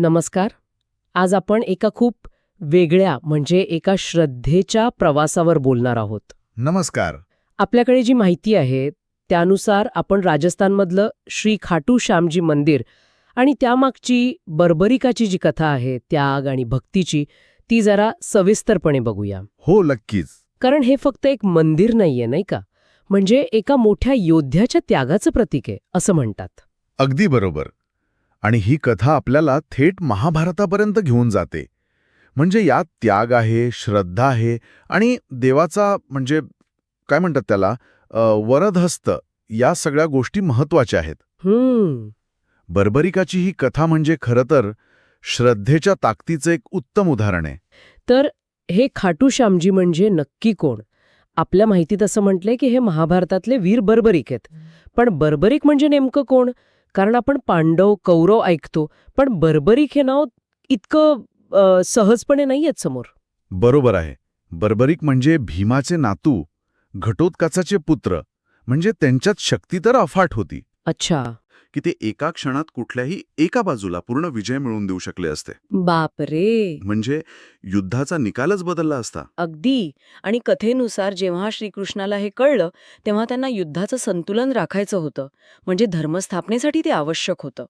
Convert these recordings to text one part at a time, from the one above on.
नमस्कार. आज आपण एका खूप वेगळ्या म्हणजे एका श्रद्धेच्या प्रवासावर बोलणार आहोत. नमस्कार. आपल्याकडे जी माहिती आहे त्यानुसार आपण राजस्थानमधलं श्री खाटू श्यामजी मंदिर आणि त्यामागची बर्बरिकाची जी कथा आहे त्याग आणि भक्तीची ती जरा सविस्तरपणे बघूया. हो नक्कीच. कारण हे फक्त एक मंदिर नाहीये नाही का? म्हणजे एका मोठ्या योद्ध्याच्या त्यागाचं प्रतीक आहे असं म्हणतात. अगदी बरोबर. आणि ही कथा आपल्याला थेट महाभारतापर्यंत घेऊन जाते. म्हणजे यात त्याग आहे श्रद्धा आहे आणि देवाचा म्हणजे काय म्हणतात त्याला? वरदहस्त या सगळ्या गोष्टी महत्त्वाच्या आहेत. हम्म. बर्बरिकाची ही कथा म्हणजे खरं तर श्रद्धेच्या ताकदीचं एक उत्तम उदाहरण आहे. तर हे खाटू श्यामजी म्हणजे नक्की कोण? आपल्या माहितीत असं म्हटलंय की हे महाभारतातले वीर बर्बरिक आहेत. पण बर्बरिक म्हणजे नेमकं कोण? कारण आपण पांडव कौरव ऐकतो पण बर्बरीक हे नाव इतकं सहजपणे नाही आहेत समोर. बरोबर आहे. बर्बरिक म्हणजे भीमाचे नातू घटोत्कचाचे पुत्र म्हणजे त्यांच्यात शक्ती तर अफाट होती. अच्छा. की ते एका क्षणात कुठल्याही एका बाजूला पूर्ण विजय मिळवून देऊ शकले असते. बापरे. म्हणजे युद्धाचा निकालच बदलला असता. अगदी. आणि कथेनुसार जेव्हा श्रीकृष्णाला हे कळलं तेव्हा त्यांना युद्धाचं संतुलन राखायचं होतं. म्हणजे धर्मस्थापनेसाठी ते आवश्यक होतं.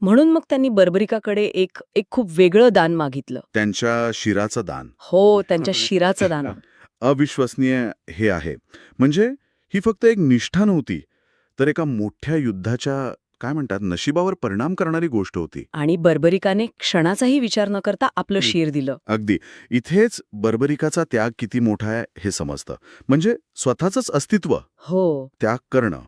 म्हणून मग त्यांनी बर्बरिकाकडे एक एक खूप वेगळं दान मागितलं. त्यांच्या शिराचं दान. हो त्यांच्या शिराचं दान. अविश्वसनीय हे आहे. म्हणजे ही फक्त एक निष्ठा नव्हती तर एका मोठ्या युद्धाच्या काय म्हणतात नशिबावर परिणाम करणारी गोष्ट होती. आणि बर्बरिकाने क्षणाचाही विचार न करता आपलं शिर दिलं. अगदी. इथेच बर्बरिकाचा त्याग किती मोठा आहे हे समजतं. म्हणजे स्वतःचंच अस्तित्व हो. त्याग करणं.